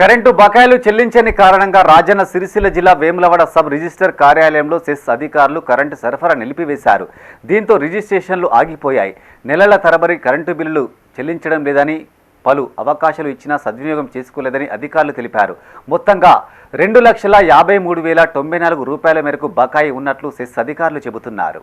Current బకాయిలు చెల్లించని కారణంగా రాజన్న సిరిసిల్ల జిల్లా వేములవాడ సబ్ రిజిస్టర్ కార్యాలయంలో సెస్ అధికారులు కరెంటు సరఫరా నిలిపివేశారు. దీంతో రిజిస్ట్రేషన్లు ఆగిపోయాయి. నెలల తరబడి కరెంటు బిల్లులు చెల్లించడం లేదని పలు అవకాశాలు ఇచ్చినా సద్వినియోగం చేసుకోలేదని అధికారులు తెలిపారు. మొత్తంగా రెండు లక్షల యాభై మూడు వేల తొంభై నాలుగు రూపాయల మేరకు బకాయి ఉన్నట్లు సెస్ అధికారులు చెబుతున్నారు.